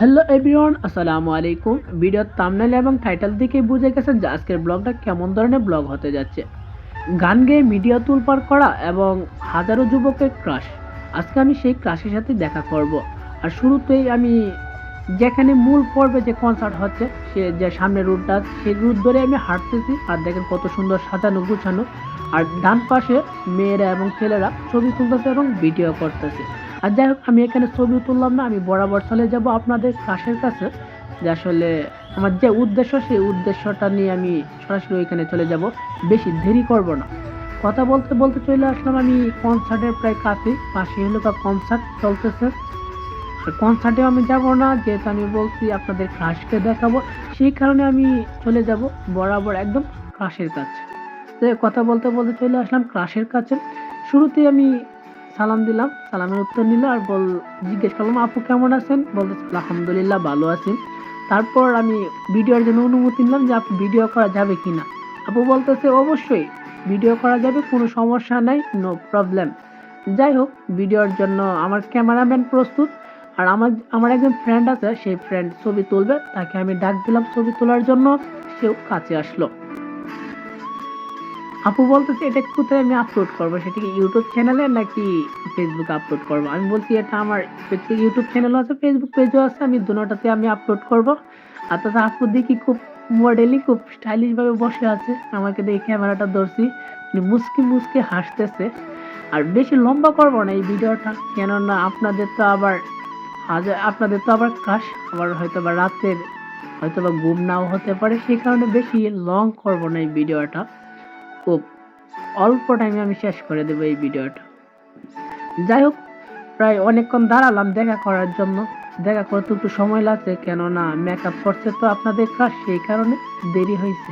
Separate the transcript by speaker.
Speaker 1: Hello everyone আসসালামু আলাইকুম। ভিডিওর থাম্বনেল এবং টাইটেল থেকে বুঝে গেছেন যে আজকের ব্লগটা কেমন ধরনের ব্লগ হতে যাচ্ছে। গান গেয়ে মিডিয়া তুলপার করা এবং হাজারো যুবকের ক্রাশ আজকে আমি সেই ক্রাশের সাথে দেখা করব। আর শুরুতেই আমি যেখানে মূল পর্বে যে কনসার্ট হচ্ছে, সে যে সামনের রুটটা সেই রুট ধরে আমি হাঁটতেছি। আর দেখেন কত সুন্দর সাজানো গুছানো। আর ডান পাশে মেয়েরা এবং ছেলেরা ছবি তুলতেছে এবং ভিডিও করতেছে। আর যাই হোক, আমি এখানে ছবি তুললাম না, আমি বরাবর চলে যাব আপনাদের কাছের কাছে। যে আসলে আমার যে উদ্দেশ্য, সেই উদ্দেশ্যটা নিয়ে আমি সরাসরি ওইখানে চলে যাব। বেশি দেরি করব না। কথা বলতে বলতে চলে আসলাম আমি কনসার্টের প্রায় কাছে পাশে হলো কনসার্ট চলতেছে। কনসার্টেও আমি যাব না, যেহেতু আমি বলছি আপনাদের ক্রাশকে দেখাবো, সেই কারণে আমি চলে যাব বরাবর একদম ক্রাশের কাছে। কথা বলতে বলতে চলে আসলাম ক্রাশের কাছে। শুরুতেই আমি সালাম দিলাম, সালামের উত্তর নিল আর বল, জিজ্ঞেস করলাম, আপু কেমন আছেন? বলতে আলহামদুলিল্লাহ ভালো আছেন তারপর আমি ভিডিওর জন্য অনুমতি নিলাম যে, আপু, ভিডিও করা যাবে কি না আপু বলতেছে, অবশ্যই, ভিডিও করা যাবে, কোনো সমস্যা নাই নো প্রবলেম যাই হোক, ভিডিওর জন্য আমার ক্যামেরাম্যান প্রস্তুত, আর আমার আমার একজন ফ্রেন্ড আছে, সেই ফ্রেন্ড ছবি তুলবে, তাকে আমি ডাক দিলাম ছবি তোলার জন্য, সেও কাছে আসলো। আপু বলতেছে, এটা কোথায় আমি আপলোড করব? সেটা কি ইউটিউব চ্যানেলে নাকি ফেসবুকে আপলোড করব? আমি বলছি, এটা আমার ইউটিউব চ্যানেলও আছে ফেসবুক পেজও আছে, আমি দুটাতে আমি আপলোড করব। আর তাছাড়া আপু দেখি খুব মডেলি খুব স্টাইলিশ ভাবে বসে আছে। আমাকে দেখে ক্যামেরাটা ধরছি। উনি মুসকি মুসকি হাসতেছে। আর বেশি লম্বা করব না এই ভিডিওটা, কেননা আপনাদের তো আবার আজ, আপনাদের তো আবার ক্রাশ আবার হয়তো বা রাতের হয়তো বা ঘুম নাও হতে পারে, সেই কারণে বেশি লং করব না এই ভিডিওটা। খুব অল্প টাইমে আমি শেষ করে দেবো এই ভিডিওটা। যাই হোক, প্রায় অনেকক্ষণ দাঁড়ালাম দেখা করার জন্য। দেখা করতে একটু সময় লাগছে, কেননা মেকআপ করছে তো আপনাদের কাজ সেই কারণে দেরি হয়েছে।